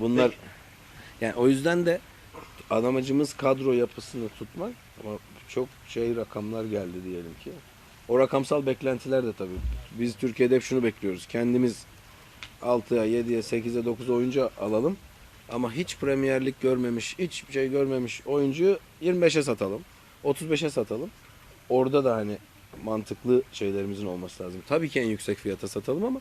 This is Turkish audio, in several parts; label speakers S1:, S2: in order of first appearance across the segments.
S1: Bunlar yani o yüzden de adamacımız kadro yapısını tutmak ama çok şey rakamlar geldi diyelim ki. O rakamsal beklentiler de tabii. Biz Türkiye'de hep şunu bekliyoruz. Kendimiz 6'ya, 7'ye, 8'e, 9'a oyuncu alalım. Ama hiç Premier Lig görmemiş, hiçbir şey görmemiş oyuncuyu 25'e satalım. 35'e satalım. Orada da hani mantıklı şeylerimizin olması lazım. Tabii ki en yüksek fiyata satalım ama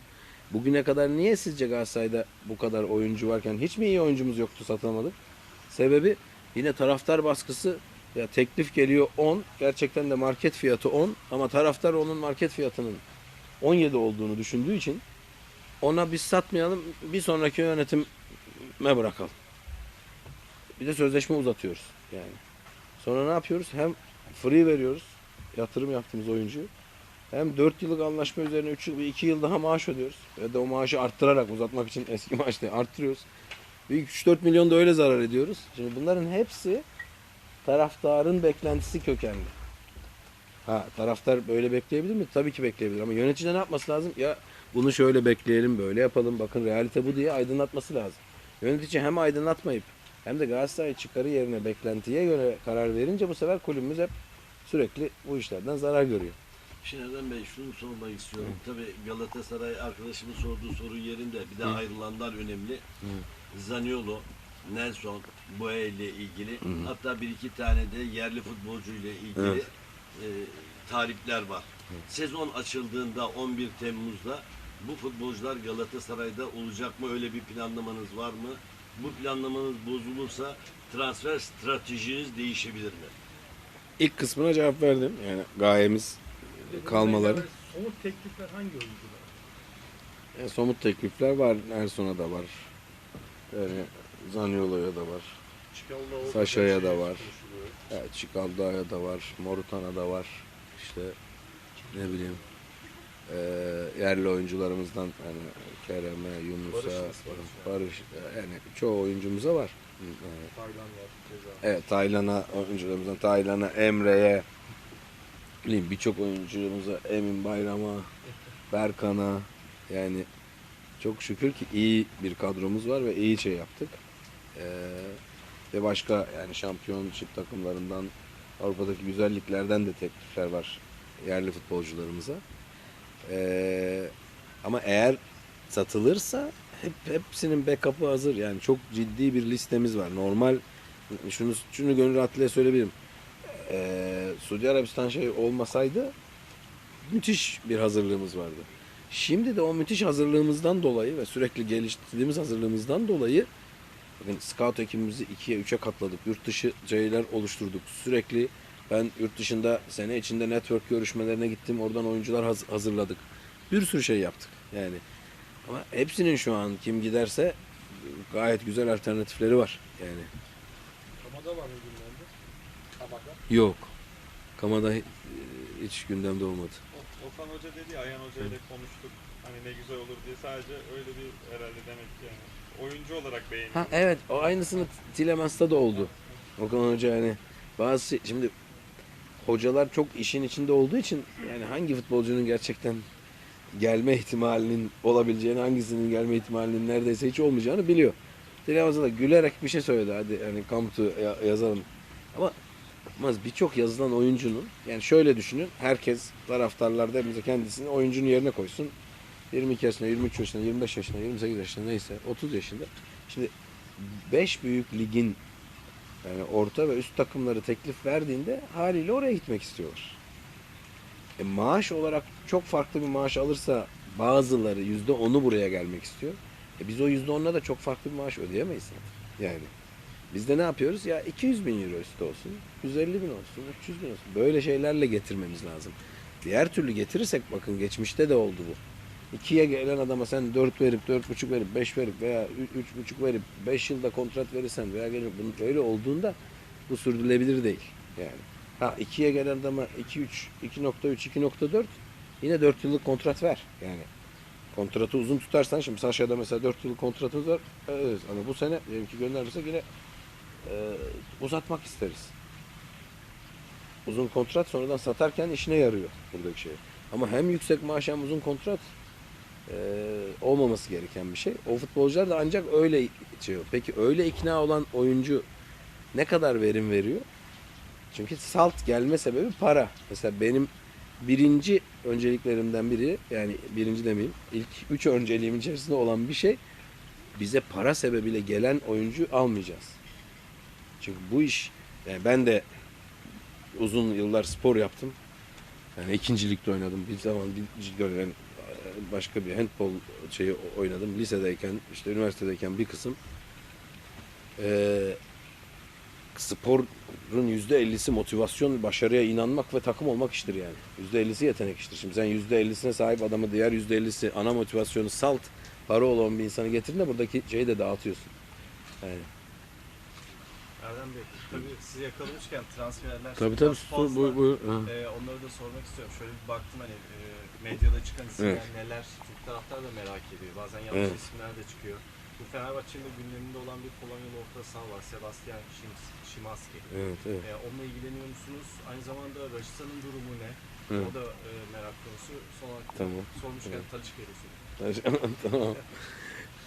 S1: bugüne kadar niye sizce Galatasaray'da bu kadar oyuncu varken hiç mi iyi oyuncumuz yoktu satamadık? Sebebi yine taraftar baskısı ya teklif geliyor 10 gerçekten de market fiyatı 10 ama taraftar onun market fiyatının 17 olduğunu düşündüğü için ona biz satmayalım bir sonraki yönetime bırakalım. Bir de sözleşme uzatıyoruz yani. Sonra ne yapıyoruz? Hem free veriyoruz yatırım yaptığımız oyuncuyu. Hem 4 yıllık anlaşma üzerine 3 yıl, 2 yıl daha maaş ödüyoruz. Ve de o maaşı arttırarak uzatmak için eski maaş değil arttırıyoruz. Bir 3-4 milyon da öyle zarar ediyoruz. Şimdi bunların hepsi taraftarın beklentisi kökenli. Ha taraftar böyle bekleyebilir mi? Tabii ki bekleyebilir ama yönetici ne yapması lazım? Ya bunu şöyle bekleyelim, böyle yapalım. Bakın realite bu diye aydınlatması lazım. Yönetici hem aydınlatmayıp hem de Galatasaray çıkarı yerine beklentiye göre karar verince bu sefer kulübümüz hep sürekli bu işlerden zarar görüyor.
S2: Şimdi Erdem Bey şunu sormak istiyorum. Tabii Galatasaray arkadaşımın sorduğu soru yerinde. Bir de ayrılanlar önemli. Zaniolo, Nelson, Boya ile ilgili. Hatta bir iki tane de yerli futbolcu ile ilgili
S1: Evet.
S2: e, tarihler var. Sezon açıldığında 11 Temmuz'da bu futbolcular Galatasaray'da olacak mı? Öyle bir planlamanız var mı? Bu planlamanız bozulursa transfer stratejiniz değişebilir mi?
S1: İlk kısmına cevap verdim. Yani gayemiz kalmaları.
S3: Somut teklifler hangi oyuncular?
S1: E, somut teklifler var. Erson'a da var. Yani Zaniolo'ya da var. Saşa'ya da var. Evet, Çikalda'ya da var. Morutan'a da var. İşte ne bileyim e, yerli oyuncularımızdan hani Kerem'e, Yunus'a,
S3: Barış?
S1: Barış yani çoğu oyuncumuza var. Yani,
S3: Taylan var.
S1: Evet Taylan'a oyuncularımızdan Taylan'a, Emre'ye bileyim birçok oyuncumuza Emin Bayram'a, Berkan'a yani çok şükür ki iyi bir kadromuz var ve iyi şey yaptık. Ee, ve başka yani şampiyonşip takımlarından Avrupa'daki güzelliklerden de teklifler var yerli futbolcularımıza. Ee, ama eğer satılırsa hep hepsinin backup'ı hazır. Yani çok ciddi bir listemiz var. Normal şunu şunu gönül rahatlığıyla söyleyebilirim. Ee, Suudi Arabistan şey olmasaydı müthiş bir hazırlığımız vardı. Şimdi de o müthiş hazırlığımızdan dolayı ve sürekli geliştirdiğimiz hazırlığımızdan dolayı bakın scout ekibimizi ikiye üçe katladık. Yurt dışı şeyler oluşturduk. Sürekli ben yurt dışında sene içinde network görüşmelerine gittim. Oradan oyuncular haz- hazırladık. Bir sürü şey yaptık. Yani ama hepsinin şu an kim giderse gayet güzel alternatifleri var. Yani
S3: Kamada var mı Kamada.
S1: yok. Kamada hi- hiç gündemde olmadı.
S4: Okan Hoca dedi ya, Ayhan Hoca ile konuştuk. Hani ne güzel olur diye sadece öyle bir herhalde demek ki yani. Oyuncu olarak beğeniyor.
S1: Ha evet o aynısını Tilemens'ta da oldu. Okan Hoca yani bazı şimdi hocalar çok işin içinde olduğu için yani hangi futbolcunun gerçekten gelme ihtimalinin olabileceğini, hangisinin gelme ihtimalinin neredeyse hiç olmayacağını biliyor. Tilemens'e da gülerek bir şey söyledi hadi hani come to ya- yazalım. Ama ama birçok yazılan oyuncunun yani şöyle düşünün herkes taraftarlar da hepimize kendisini oyuncunun yerine koysun. 22 yaşında, 23 yaşında, 25 yaşında, 28 yaşında neyse 30 yaşında. Şimdi 5 büyük ligin yani orta ve üst takımları teklif verdiğinde haliyle oraya gitmek istiyorlar. E maaş olarak çok farklı bir maaş alırsa bazıları yüzde onu buraya gelmek istiyor. E biz o yüzde onla da çok farklı bir maaş ödeyemeyiz. Yani biz de ne yapıyoruz? Ya 200 bin euro üstü olsun, 150 bin olsun, 300 bin olsun. Böyle şeylerle getirmemiz lazım. Diğer türlü getirirsek bakın geçmişte de oldu bu. İkiye gelen adama sen 4 verip, 4,5 verip, 5 verip veya 3,5 verip 5 yılda kontrat verirsen veya gelip bunun böyle olduğunda bu sürdürülebilir değil. Yani. Ha ikiye gelen adama 2, 3, 2.3, 2.4 yine 4 yıllık kontrat ver. Yani kontratı uzun tutarsan şimdi Saşa'da mesela 4 yıllık kontratımız var. Evet, ama bu sene diyelim ki göndermesek yine uzatmak isteriz. Uzun kontrat sonradan satarken işine yarıyor buradaki şey. Ama hem yüksek maaş hem uzun kontrat e, olmaması gereken bir şey. O futbolcular da ancak öyle şey. Peki öyle ikna olan oyuncu ne kadar verim veriyor? Çünkü salt gelme sebebi para. Mesela benim birinci önceliklerimden biri yani birinci demeyeyim ilk üç önceliğim içerisinde olan bir şey bize para sebebiyle gelen oyuncu almayacağız. Çünkü bu iş yani ben de uzun yıllar spor yaptım. Yani ikinci ligde oynadım. Bir zaman bir dönem başka bir handball şeyi oynadım. Lisedeyken, işte üniversitedeyken bir kısım. Ee, sporun yüzde ellisi motivasyon, başarıya inanmak ve takım olmak iştir yani. Yüzde ellisi yetenek iştir. Şimdi sen yüzde ellisine sahip adamı diğer yüzde ellisi ana motivasyonu salt, para olan bir insanı getirin de buradaki şeyi de dağıtıyorsun. Yani.
S5: Erdem Bey, tabii sizi yakalamışken transferler
S1: Tabii tabii.
S5: fazla.
S1: Bu, bu, ha.
S5: Ee, onları da sormak istiyorum. Şöyle bir baktım hani e, medyada çıkan isimler
S1: Evet.
S5: neler, Türk taraftar da merak ediyor. Bazen yanlış
S1: Evet.
S5: isimler de çıkıyor. Bu Fenerbahçe'nin de gündeminde olan bir Polonyalı orta saha var. Sebastian Szyms- Szymaski.
S1: Evet, evet.
S5: Ee, onunla ilgileniyor musunuz? Aynı zamanda Raşitsa'nın durumu ne? O da e, merak konusu. Son olarak
S1: Tamam.
S5: sormuşken
S1: Evet.
S5: Da sorayım.
S1: tamam.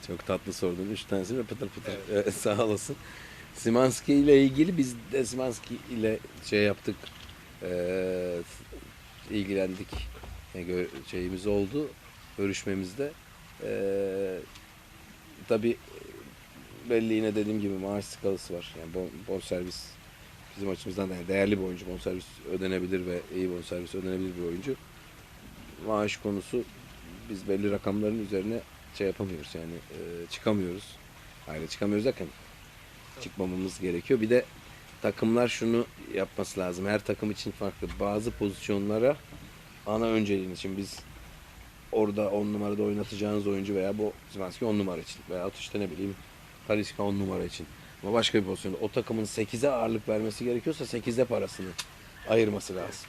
S1: Çok tatlı sordun. Üç tanesini pıtır pıtır.
S5: Evet,
S1: sağ olasın. Simanski ile ilgili biz de Simanski ile şey yaptık. Eee ilgilendik. Şeyimiz oldu. Görüşmemizde. Eee tabii belli yine dediğim gibi maaş skalası var. Yani bon, bonservis bizim açımızdan da yani değerli bir oyuncu. Bonservis ödenebilir ve iyi bonservis ödenebilir bir oyuncu. Maaş konusu biz belli rakamların üzerine şey yapamıyoruz yani e, çıkamıyoruz. Hayır çıkamıyoruz derken çıkmamamız gerekiyor. Bir de takımlar şunu yapması lazım. Her takım için farklı. Bazı pozisyonlara ana önceliğini. Şimdi biz orada 10 numarada oynatacağınız oyuncu veya bu Zimanski 10 numara için veya işte ne bileyim Talisca 10 numara için. Ama başka bir pozisyonda o takımın 8'e ağırlık vermesi gerekiyorsa 8'e parasını ayırması lazım.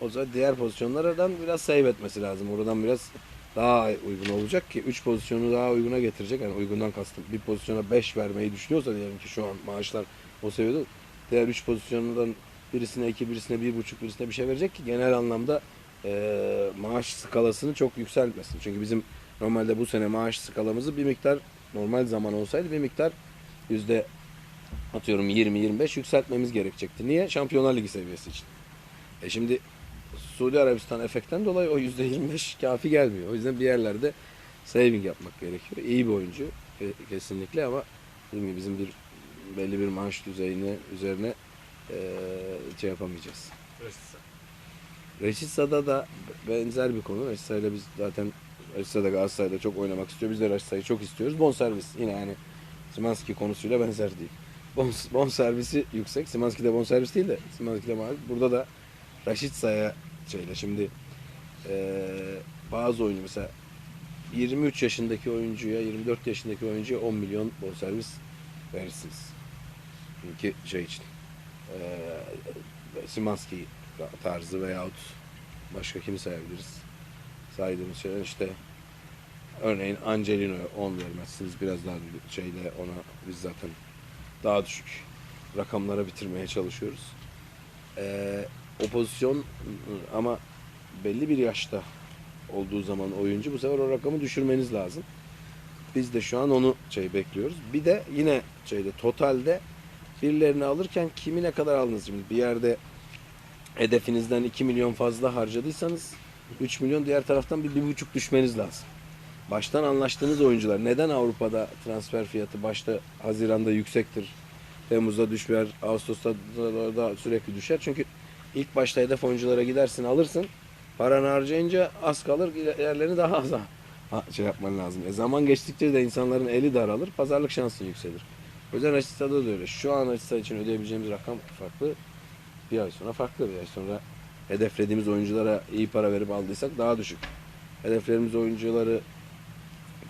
S1: O zaman diğer pozisyonlardan biraz save lazım. Oradan biraz daha uygun olacak ki 3 pozisyonu daha uyguna getirecek. Yani uygundan kastım. Bir pozisyona 5 vermeyi düşünüyorsa diyelim ki şu an maaşlar o seviyede. Diğer 3 pozisyonundan birisine 2, birisine 1,5, birisine bir şey verecek ki genel anlamda eee, maaş skalasını çok yükseltmesin. Çünkü bizim normalde bu sene maaş skalamızı bir miktar normal zaman olsaydı bir miktar yüzde atıyorum 20-25 yükseltmemiz gerekecekti. Niye? Şampiyonlar Ligi seviyesi için. E şimdi Suudi Arabistan efektten dolayı o %25 kafi gelmiyor. O yüzden bir yerlerde saving yapmak gerekiyor. İyi bir oyuncu ke- kesinlikle ama dediğim gibi bizim bir belli bir maaş düzeyine üzerine eee şey yapamayacağız.
S5: Raşitsa.
S1: Reşitsa'da da benzer bir konu. Reşitsa'yla biz zaten Reşitsa'da Galatasaray'da çok oynamak istiyor. Biz de Reşitsa'yı çok istiyoruz. Bonservis yine yani Simanski konusuyla benzer değil. Bon, bonservisi yüksek. Simanski de bonservis değil de Simanski de maalesef. Burada da Raşitsa'ya şeyle şimdi eee, bazı oyuncu mesela 23 yaşındaki oyuncuya 24 yaşındaki oyuncuya 10 milyon bonservis verirsiniz. Çünkü şey için eee Simanski tarzı veyahut başka kimi sayabiliriz? Saydığımız şeyler işte örneğin Angelino'ya 10 vermezsiniz. Biraz daha şeyle ona biz zaten daha düşük rakamlara bitirmeye çalışıyoruz. Ee, o pozisyon ama belli bir yaşta olduğu zaman oyuncu bu sefer o rakamı düşürmeniz lazım. Biz de şu an onu şey bekliyoruz. Bir de yine şeyde totalde birilerini alırken kimi ne kadar aldınız şimdi bir yerde hedefinizden 2 milyon fazla harcadıysanız 3 milyon diğer taraftan bir, bir buçuk düşmeniz lazım. Baştan anlaştığınız oyuncular neden Avrupa'da transfer fiyatı başta Haziran'da yüksektir? Temmuz'da düşer, Ağustos'ta da, sürekli düşer. Çünkü ilk başta hedef oyunculara gidersin alırsın. Paranı harcayınca az kalır, yerlerini daha az ha- şey yapman lazım. E zaman geçtikçe de insanların eli daralır, pazarlık şansın yükselir. O yüzden Raşitsa'da da öyle. Şu an Raşitsa için ödeyebileceğimiz rakam farklı. Bir ay sonra farklı. Bir ay sonra hedeflediğimiz oyunculara iyi para verip aldıysak daha düşük. Hedeflerimiz oyuncuları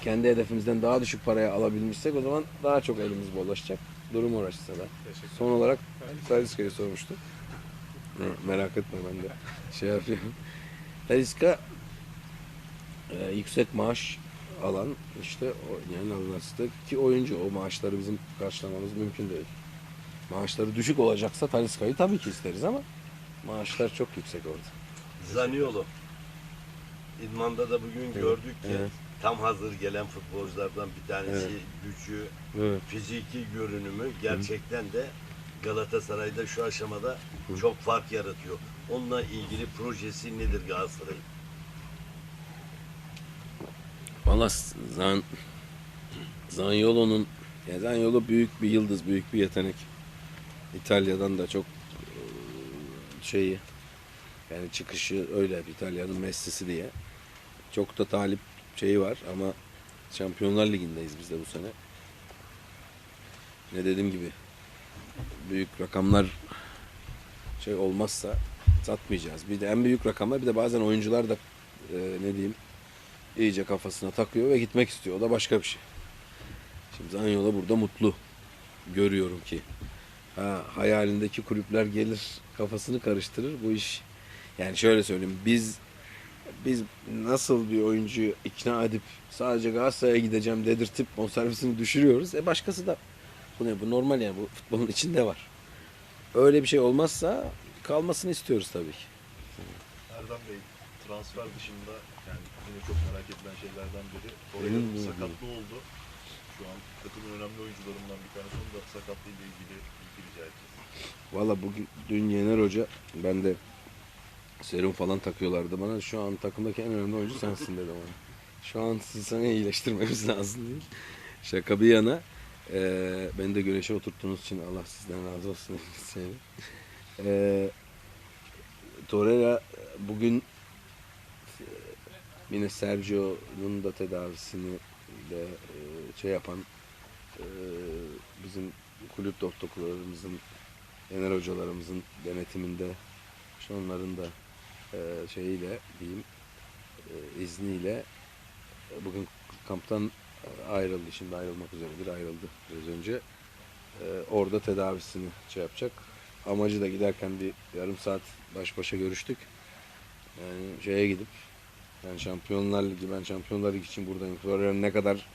S1: kendi hedefimizden daha düşük paraya alabilmişsek o zaman daha çok elimiz bollaşacak. Durum uğraşsa da.
S5: Teşekkür
S1: Son olarak Taliska'yı sormuştu. Merak etme ben de şey yapıyorum. Taliska e, yüksek maaş alan işte oynayan Al-Nassr'da ki oyuncu o maaşları bizim karşılamamız mümkün değil. Maaşları düşük olacaksa Taliska'yı tabii ki isteriz ama maaşlar çok yüksek orada.
S2: Zaniolo. İdmanda da bugün gördük ki
S1: Evet.
S2: tam hazır gelen futbolculardan bir tanesi gücü,
S1: Evet.
S2: fiziki görünümü gerçekten de Galatasaray'da şu aşamada çok fark yaratıyor. Onunla ilgili projesi nedir Galatasaray'ın?
S1: Valla Zan Zaniolo'nun yani Zaniolo büyük bir yıldız, büyük bir yetenek. İtalya'dan da çok e, şeyi yani çıkışı öyle İtalya'nın Messi'si diye. Çok da talip şeyi var ama Şampiyonlar Ligi'ndeyiz biz de bu sene. Ne dediğim gibi büyük rakamlar şey olmazsa satmayacağız. Bir de en büyük rakamlar bir de bazen oyuncular da e, ne diyeyim iyice kafasına takıyor ve gitmek istiyor. O da başka bir şey. Şimdi Zaniolo burada mutlu. Görüyorum ki. Ha, hayalindeki kulüpler gelir kafasını karıştırır bu iş. Yani şöyle söyleyeyim biz biz nasıl bir oyuncuyu ikna edip sadece Galatasaray'a gideceğim dedirtip bonservisini düşürüyoruz. E başkası da bu ne bu normal yani bu futbolun içinde var. Öyle bir şey olmazsa kalmasını istiyoruz tabii ki.
S6: Erdem Bey, transfer dışında yani yine çok merak edilen şeylerden biri. Torreira'nın sakatlığı oldu. Şu an takımın önemli oyuncularından bir tanesi. Onun da sakatlığıyla ilgili bilgi rica edeceğiz.
S1: Valla bugün dün Yener Hoca ben de serum falan takıyorlardı bana. Şu an takımdaki en önemli oyuncu sensin dedi bana. Şu an sizi sana iyileştirmemiz lazım değil. Şaka bir yana eee beni de güneşe oturttuğunuz için Allah sizden razı olsun. Eee Torreira bugün eee, yine Sergio'nun da tedavisini de eee, şey yapan eee, bizim kulüp doktorlarımızın Yener hocalarımızın denetiminde işte onların da e, şeyiyle diyeyim e, izniyle e, bugün kamptan e, ayrıldı. Şimdi ayrılmak üzeredir. Ayrıldı biraz önce. E, orada tedavisini şey yapacak. Amacı da giderken bir yarım saat baş başa görüştük. Yani şeye gidip yani Şampiyonlar Ligi ben Şampiyonlar Ligi için buradayım. Florya'nın ne kadar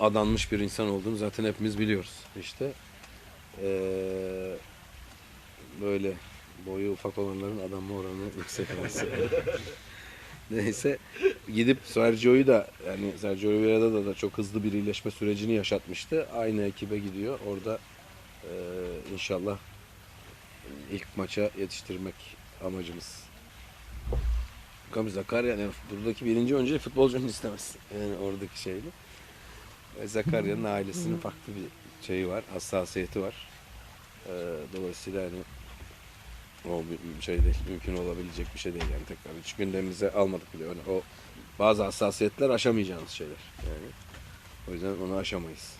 S1: adanmış bir insan olduğunu zaten hepimiz biliyoruz. İşte eee böyle boyu ufak olanların adanma oranı yüksek olması. Neyse gidip Sergio'yu da yani Sergio Oliveira'da da, da çok hızlı bir iyileşme sürecini yaşatmıştı. Aynı ekibe gidiyor. Orada eee, inşallah ilk maça yetiştirmek amacımız. Bakalım Zakarya yani buradaki birinci oyuncu futbolcunun istemez. Yani oradaki şeyle. Ve Zakarya'nın ailesinin farklı bir şeyi var, hassasiyeti var. Ee, dolayısıyla hani o bir şey değil, mümkün olabilecek bir şey değil yani tekrar hiç gündemimize almadık bile. Yani o bazı hassasiyetler aşamayacağınız şeyler yani. O yüzden onu aşamayız.